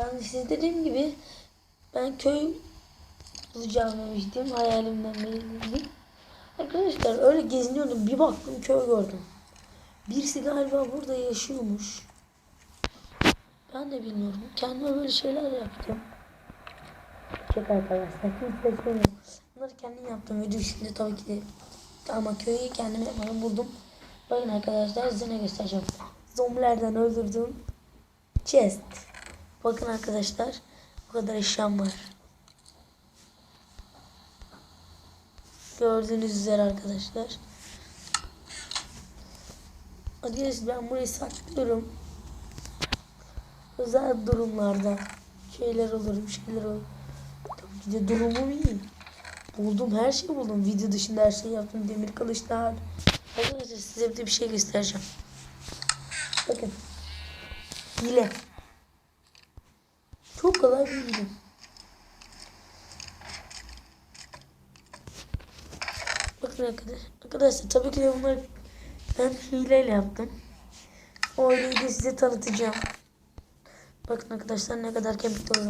Yani size dediğim gibi ben köy bulacağım demiştim. Hayalimden belirledim. Arkadaşlar öyle geziniyordum. Bir baktım köy gördüm. Birisi galiba burada yaşıyormuş. Ben de bilmiyorum. Kendime böyle şeyler yaptım. Çok arkadaşlar. Kimse söylemiyor. Bunları kendim yaptım. Video içinde tabii ki de. Ama köyü kendim yapmadım. Buldum. Bakın arkadaşlar size ne göstereceğim. Zombilerden öldürdüğüm chest. Bakın arkadaşlar. Bu kadar eşyam var. Gördüğünüz üzere arkadaşlar. Arkadaşlar ben burayı saklıyorum. Özel durumlarda şeyler olur, bir şeyler olur. Tabii ki de durumum iyi. Buldum her şeyi buldum. Video dışında her şeyi yaptım. Demir kılıçlar. Arkadaşlar size bir şey göstereceğim. Bakın. Hile. Çok kolay hile. Bakın arkadaşlar. Arkadaşlar tabii ki de bunları ben hileyle yaptım. O hileyi de size tanıtacağım. Bakın arkadaşlar ne kadar kemik var.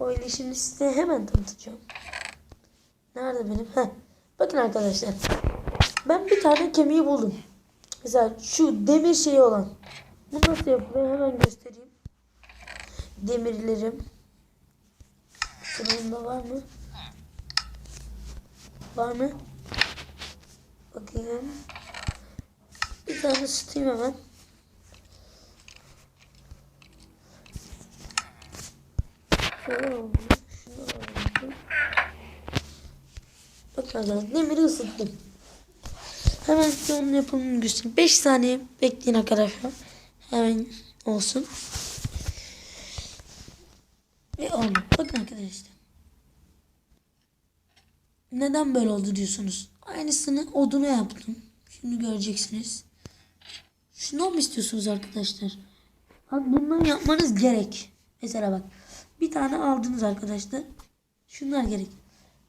O şimdi size hemen tanıtacağım. Nerede benim? Heh. Bakın arkadaşlar. Ben bir tane kemiği buldum. Mesela şu demir şeyi olan. Bu nasıl yapılıyor hemen göstereyim. Demirlerim. Şunun var mı? Var mı? Bakayım. Bir tane ısıtayım hemen. Şöyle oldu. Şunu aldım. Bakın arkadaşlar demiri ısıttım. Hemen size onun yapımını göstereyim. 5 saniye bekleyin arkadaşlar. Hemen olsun. Ve oldu. Bakın arkadaşlar. Neden böyle oldu diyorsunuz. Aynısını oduna yaptım. Şunu göreceksiniz. Şunu mu istiyorsunuz arkadaşlar? Bak bunları yapmanız gerek. Mesela bak. Bir tane aldınız arkadaşlar. Şunlar gerek.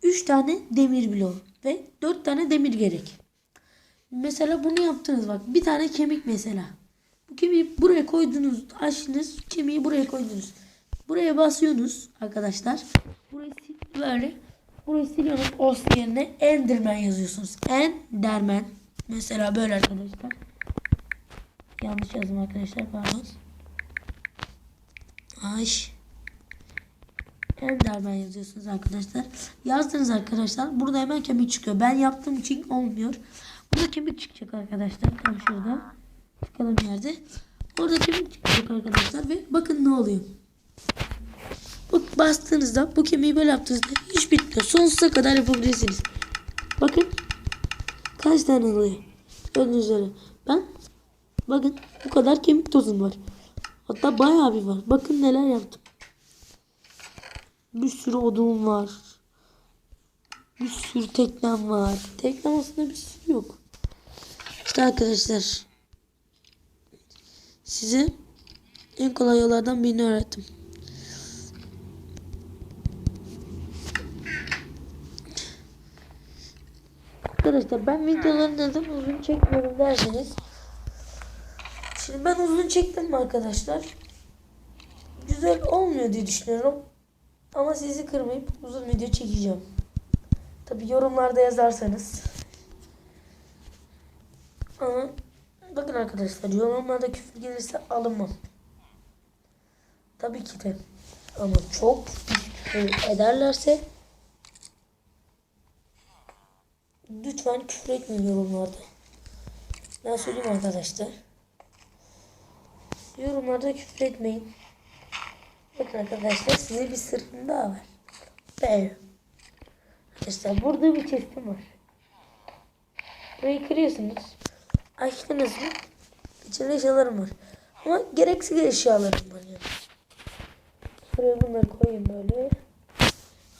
3 tane demir bloğu ve 4 tane demir gerek. Mesela bunu yaptınız bak. Bir tane kemik mesela. Bu kemiği buraya koydunuz. Açtınız. Kemiği buraya koydunuz. Buraya basıyorsunuz arkadaşlar. Burayı böyle. Burayı siliyorsunuz. Os yerine Enderman yazıyorsunuz. Enderman. Mesela böyle arkadaşlar. Yanlış yazdım arkadaşlar. Pardon. Ay. Enderman yazıyorsunuz arkadaşlar. Yazdınız arkadaşlar. Burada hemen kemik çıkıyor. Ben yaptığım için olmuyor. Burada kemik çıkacak arkadaşlar. Tam şurada. Çıkalım yerde. Orada kemik çıkacak arkadaşlar. Ve bakın ne oluyor. Bak bastığınızda bu kemiği böyle yaptığınızda hiç bitmiyor. Sonsuza kadar yapabilirsiniz. Bakın. Kaç tane oluyor. Gördüğünüz üzere. Ben bakın bu kadar kemik tozum var. Hatta bayağı bir var. Bakın neler yaptım. Bir sürü odun var. Bir sürü teknem var. Teknem aslında bir sürü yok. İşte arkadaşlar. Size en kolay yollardan birini öğrettim. Arkadaşlar ben videoları neden uzun çekmiyorum derseniz. Şimdi ben uzun çektim mi arkadaşlar? Güzel olmuyor diye düşünüyorum. Ama sizi kırmayıp uzun video çekeceğim. Tabi yorumlarda yazarsanız. Ama bakın arkadaşlar yorumlarda küfür gelirse alınmam. Tabii ki de. Ama çok küfür ederlerse lütfen küfür etmeyin yorumlarda. Ben söyleyeyim arkadaşlar. Yorumlarda küfür etmeyin. Bakın arkadaşlar size bir sırrım daha var. Ben. Arkadaşlar burada bir chestim var. Burayı kırıyorsunuz. Açtınız mı? İçinde eşyalarım var. Ama gereksiz eşyalarım var yani. Şuraya bunları koyayım böyle.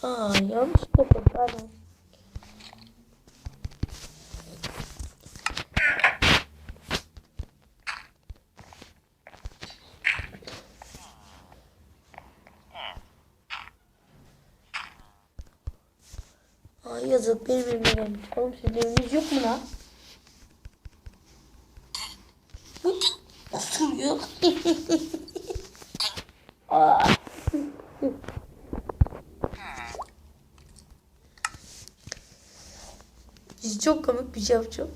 Aa yanlış kapalı pardon. Gelmiş. Oğlum sizin eviniz yok mu lan? Bu. Biz çok komik bir şey yapacağım.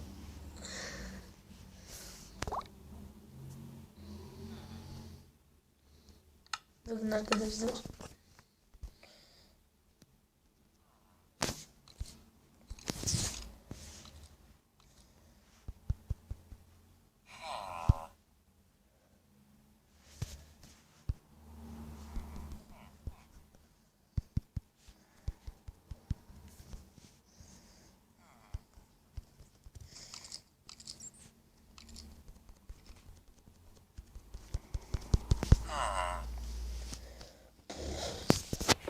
Bakın arkadaşlar.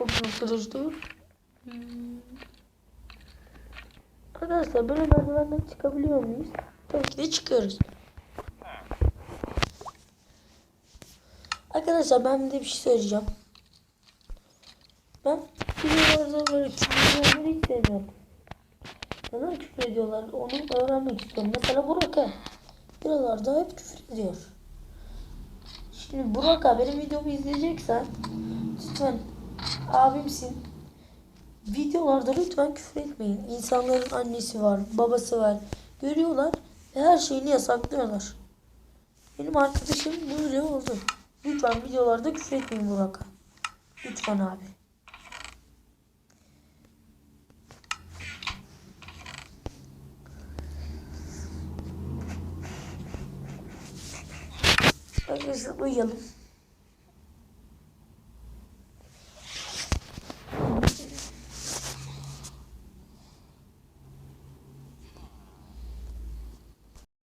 Bakın arkadaşlar. Hmm. Arkadaşlar böyle merdivenden çıkabiliyor muyuz? Tabii ki de çıkıyoruz. Arkadaşlar ben de bir şey söyleyeceğim. Ben videolarda böyle küfür hiç sevmiyorum. Neden küfür ediyorlar onu öğrenmek istiyorum. Mesela Burak ha. Buralarda hep küfür ediyor. Şimdi Burak benim videomu izleyeceksen lütfen abimsin. Videolarda lütfen küfür etmeyin. İnsanların annesi var, babası var. Görüyorlar ve her şeyini yasaklıyorlar. Benim arkadaşım böyle oldu. Lütfen videolarda küfür etmeyin Burak'a. Lütfen abi. Arkadaşlar uyuyalım.